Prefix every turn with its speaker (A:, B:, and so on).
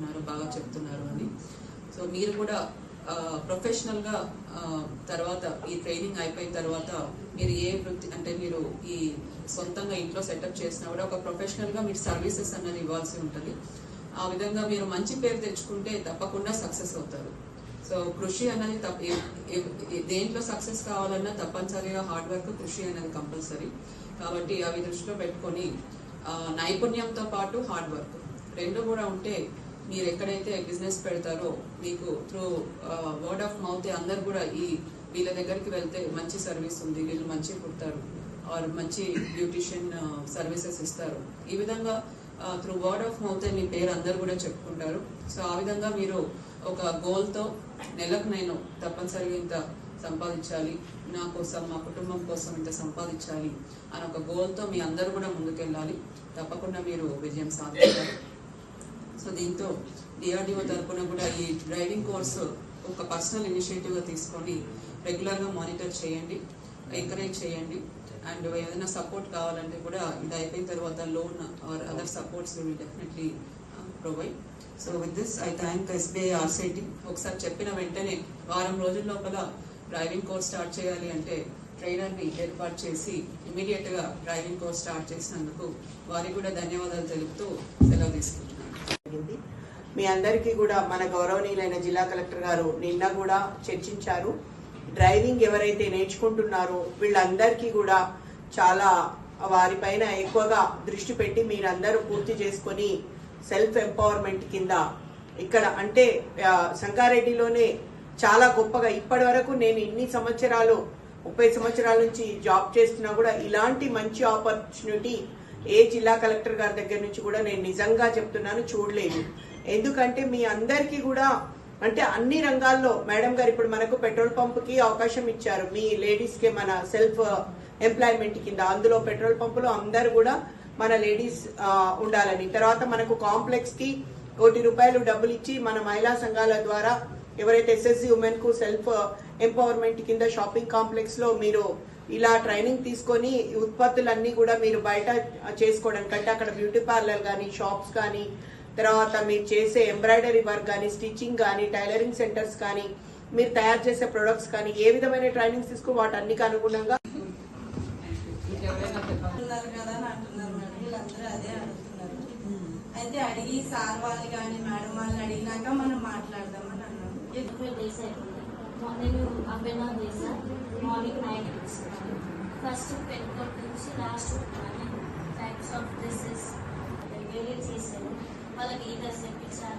A: ఉన్నారు, బాగా చెప్తున్నారు అని. సో మీరు కూడా ప్రొఫెషనల్గా తర్వాత ఈ ట్రైనింగ్ అయిపోయిన తర్వాత మీరు ఏ వృత్తి అంటే మీరు ఈ సొంతంగా ఇంట్లో సెటప్ చేసినా కూడా ఒక ప్రొఫెషనల్గా మీరు సర్వీసెస్ అన్నది ఇవ్వాల్సి ఉంటుంది. ఆ విధంగా మీరు మంచి పేరు తెచ్చుకుంటే తప్పకుండా సక్సెస్ అవుతారు. సో కృషి అనేది తప్ప దేంట్లో సక్సెస్ కావాలన్నా తప్పనిసరిగా హార్డ్ వర్క్ కృషి అనేది కంపల్సరీ కాబట్టి అవి దృష్టిలో పెట్టుకొని నైపుణ్యంతో పాటు హార్డ్ వర్క్ రెండు కూడా ఉంటే మీరు ఎక్కడైతే బిజినెస్ పెడతారో మీకు త్రూ వర్డ్ ఆఫ్ మౌత్ అందరు కూడా ఈ వీళ్ళ దగ్గరికి వెళ్తే మంచి సర్వీస్ ఉంది వీళ్ళు మంచి కుడతారు ఆర్ మంచి బ్యూటిషియన్ సర్వీసెస్ ఇస్తారు. ఈ విధంగా త్రూ వర్డ్ ఆఫ్ మౌత్ మీ పేరు అందరు కూడా చెప్పుకుంటారు. సో ఆ విధంగా మీరు ఒక గోల్తో నెలకు నేను తప్పనిసరిగా ఇంత సంపాదించాలి నా కోసం మా కుటుంబం కోసం ఇంత సంపాదించాలి అని ఒక గోల్తో మీ అందరూ కూడా ముందుకెళ్ళాలి. తప్పకుండా మీరు విజయం సాధించాలి. సో దీంతో డిఆర్డిఓ తరపున కూడా ఈ డ్రైవింగ్ కోర్సు ఒక పర్సనల్ ఇనిషియేటివ్గా తీసుకొని రెగ్యులర్గా మానిటర్ చేయండి ఎంకరేజ్ చేయండి. అండ్ ఏదైనా సపోర్ట్ కావాలంటే కూడా ఇది అయిపోయిన తర్వాత loan or other supports will definitely provide. So with this I thank SBI RSETI ఒకసారి చెప్పిన వెంటనే వారం రోజుల లోపల డ్రైవింగ్ కోర్స్ స్టార్ట్ చేయాలి అంటే ట్రైనర్ని ఏర్పాటు చేసి ఇమీడియట్గా డ్రైవింగ్ కోర్స్ స్టార్ట్ చేసినందుకు వారికి కూడా ధన్యవాదాలు తెలుపుతూ సెలవు తీసుకుంటున్నాను.
B: జరిగింది. మీ అందరికీ కూడా మన గౌరవనీయులైన జిల్లా కలెక్టర్ గారు నిన్న కూడా చర్చించారు. డ్రైవింగ్ ఎవరైతే నేర్చుకుంటున్నారో వీళ్ళందరికీ కూడా చాలా వారిపైన ఎక్కువగా దృష్టి పెట్టి మీరందరూ పూర్తి చేసుకొని సెల్ఫ్ ఎంపవర్మెంట్ కింద ఇక్కడ అంటే సంగారెడ్డిలోనే చాలా గొప్పగా ఇప్పటి వరకు నేను ఇన్ని సంవత్సరాలు ముప్పై సంవత్సరాల నుంచి జాబ్ చేస్తున్నా కూడా ఇలాంటి మంచి ఆపర్చునిటీ ఏ జిల్లా కలెక్టర్ గారి దగ్గర నుంచి కూడా నేను నిజంగా చెప్తున్నాను చూడలేదు. ఎందుకంటే మీ అందరికీ కూడా అంటే అన్ని రంగాల్లో మేడం గారు ఇప్పుడు మనకు పెట్రోల్ పంప్కి అవకాశం ఇచ్చారు. మీ లేడీస్కి మన సెల్ఫ్ ఎంప్లాయ్మెంట్ కింద. అందులో పెట్రోల్ పంపులో అందరు కూడా మన లేడీస్ ఉండాలని. తర్వాత మనకు కాంప్లెక్స్కి కోటి రూపాయలు డబ్బులు ఇచ్చి మన మహిళా సంఘాల ద్వారా ఎవరైతే ఎస్ఎస్సి ఉమెన్కు సెల్ఫ్ ఎంపవర్మెంట్ కింద షాపింగ్ కాంప్లెక్స్లో మీరు ఇలా ట్రైనింగ్ తీసుకొని ఉత్పత్తులన్నీ కూడా మీరు బయట చేసుకోవడం కంటే అక్కడ బ్యూటీ పార్లర్ కానీ షాప్స్ కానీ తర్వాత మీరు చేసే ఎంబ్రాయిడరీ వర్క్ కానీ స్టిచ్చింగ్ కానీ టైలరింగ్ సెంటర్స్ కానీ మీరు తయారు చేసే ప్రొడక్ట్స్ కానీ ఏ విధమైన ట్రైనింగ్స్ తీసుకుని వాటన్నికి అనుగుణంగా?
C: అయితే అడిగి సార్ వాళ్ళు కానీ మేడం వాళ్ళని అడిగినాక మనం మాట్లాడదామని అన్నాం
D: ఎక్కువ డేస్ అయిపోయింది నేను అపెనా చేసా మార్నింగ్ నైన్ తీసుకున్నాను ఫస్ట్ పెన్ కోట్ నుంచి లాస్ట్ టైప్స్ ఆఫ్ డ్రెస్సెస్ వేరే చేశాను వాళ్ళకి ఈ డ్రెస్ తెప్పించారు.